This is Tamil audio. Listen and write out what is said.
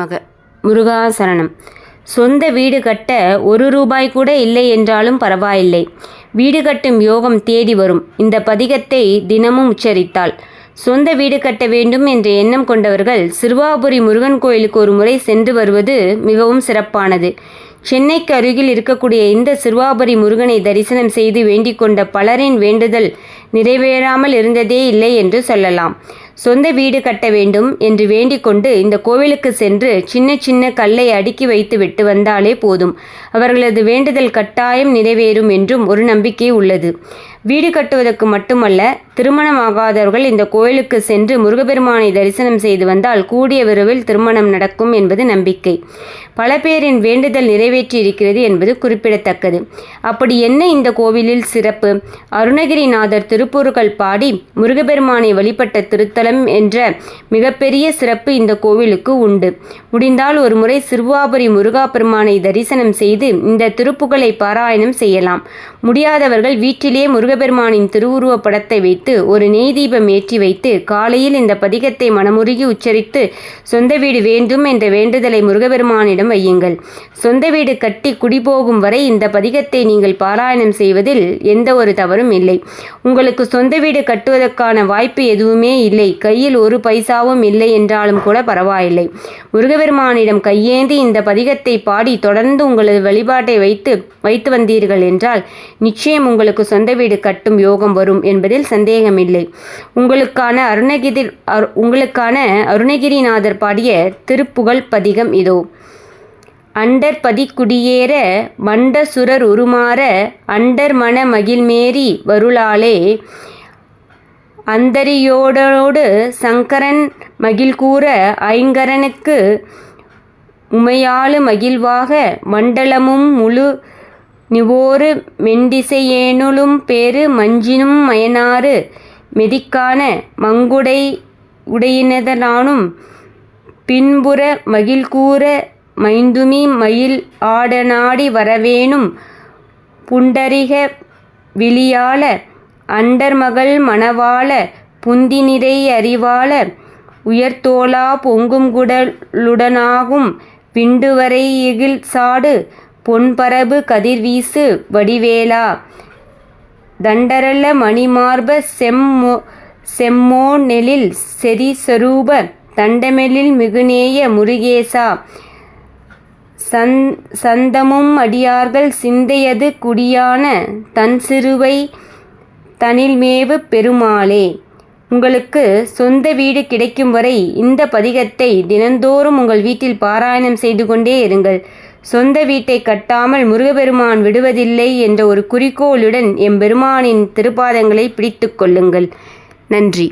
மக முருகாசரணம். சொந்த வீடு கட்ட ஒரு ரூபாய் கூட இல்லை என்றாலும் பரவாயில்லை. வீடு கட்டும் யோகம் தேடி வரும். இந்த பதிகத்தை தினமும் உச்சரித்தாள். சொந்த வீடு கட்ட வேண்டும் என்ற எண்ணம் கொண்டவர்கள் சிறுவாபுரி முருகன் கோயிலுக்கு ஒரு முறை சென்று வருவது மிகவும் சிறப்பானது. சென்னைக்கு அருகில் இருக்கக்கூடிய இந்த சிறுவாபுரி முருகனை தரிசனம் செய்து வேண்டிக் கொண்ட பலரின் வேண்டுதல் நிறைவேறாமல் இருந்ததே இல்லை என்று சொல்லலாம். சொந்த வீடு கட்ட வேண்டும் என்று வேண்டிக் கொண்டு இந்த கோவிலுக்கு சென்று சின்ன சின்ன கல்லை அடுக்கி வைத்து விட்டு வந்தாலே போதும். அவர்களது வேண்டுதல் கட்டாயம் நிறைவேறும் என்றும் ஒரு நம்பிக்கை உள்ளது. வீடு கட்டுவதற்கு மட்டுமல்ல திருமணமாகாதவர்கள் இந்த கோயிலுக்கு சென்று முருகபெருமானை தரிசனம் செய்து வந்தால் கூடிய விரைவில் திருமணம் நடக்கும் என்பது நம்பிக்கை. பல பேரின் வேண்டுதல் நிறைவேற்றி இருக்கிறது என்பது குறிப்பிடத்தக்கது. அப்படி என்ன இந்த கோவிலில் சிறப்பு? அருணகிரிநாதர் திருப்பூர்கள் பாடி முருகபெருமானை வழிபட்ட திருத்தலம் என்ற மிகப்பெரிய சிறப்பு இந்த கோவிலுக்கு உண்டு. முடிந்தால் ஒரு முறை சிறுவாபுரி முருகா பெருமானை தரிசனம் செய்து இந்த திருப்புகளை பாராயணம் செய்யலாம். முடியாதவர்கள் வீட்டிலே முருகபெருமானின் திருவுருவ படத்தை வைத்து ஒரு நெய் தீபம் ஏற்றி வைத்து காலையில் இந்த பதிகத்தை மனமுருகி உச்சரித்து சொந்த வீடு வேண்டும் என்ற வேண்டுதலை முருகபெருமானிடம் வையுங்கள். சொந்த வீடு கட்டி குடிபோகும் வரை இந்த பதிகத்தை நீங்கள் பாராயணம் செய்வதில் எந்த ஒரு தவறும் இல்லை. உங்களுக்கு சொந்த வீடு கட்டுவதற்கான வாய்ப்பு எதுவுமே இல்லை. கையில் ஒரு பைசாவும் இல்லை என்றாலும் கூட பரவாயில்லை. முருகபெருமானிடம் கையேந்தி இந்த பதிகத்தை பாடி தொடர்ந்து உங்களது வழிபாட்டை வைத்து வைத்து வந்தீர்கள் என்றால் நிச்சயம் உங்களுக்கு சொந்த வீடு கட்டும் யோகம் வரும் என்பதில் சந்தேகமில்லை. உங்களுக்கான அருணகிரி அரு- உங்களுக்கான அருணகிரிநாதர் பாடிய திருப்புகழ் பதிகம் இதோ. அண்டர் பதிக்குடியேற மண்ட சுரர் உருமாற அண்டர் மன மகிழ்மேறி வருளாலே அந்தரியோடோடு சங்கரன் மகிழ்கூற ஐங்கரனுக்கு உமையாளு மகிழ்வாக மண்டலமும் முழு நிவோரு மெண்டிசையேனுளும் பேரு மஞ்சினும் மயனாறு மெதிக்கான மங்குடை உடையினதனானும் பின்புற மகிழ்கூற மைந்துமி மயில் ஆடநாடி வரவேணும் புண்டரிக விழியால அண்டர்மகள் மணவாள புந்திநிறை அறிவாள உயர்தோளா பொங்கும் குடலுடனாகும் விண்டுவரை இகில் சாடு பொன்பரபு கதிர்வீசு வடிவேலா. தண்டரல மணிமார்ப செம்மோ செம்மோ நெலில் செரிசரூப தண்டமெழில் மிகுநேய முருகேசா. சந் சந்தமும் அடியார்கள் சிந்தையது குடியான தன் சிறுவை தனில்மேவு பெருமாளே. உங்களுக்கு சொந்த வீடு கிடைக்கும் வரை இந்த பதிகத்தை தினந்தோறும் உங்கள் வீட்டில் பாராயணம் செய்து கொண்டே இருங்கள். சொந்த வீட்டை கட்டாமல் முருகப்பெருமான் விடுவதில்லை என்ற ஒரு குறிக்கோளுடன் எம்பெருமானின் திருப்பாதங்களை பிடித்து கொள்ளுங்கள். நன்றி.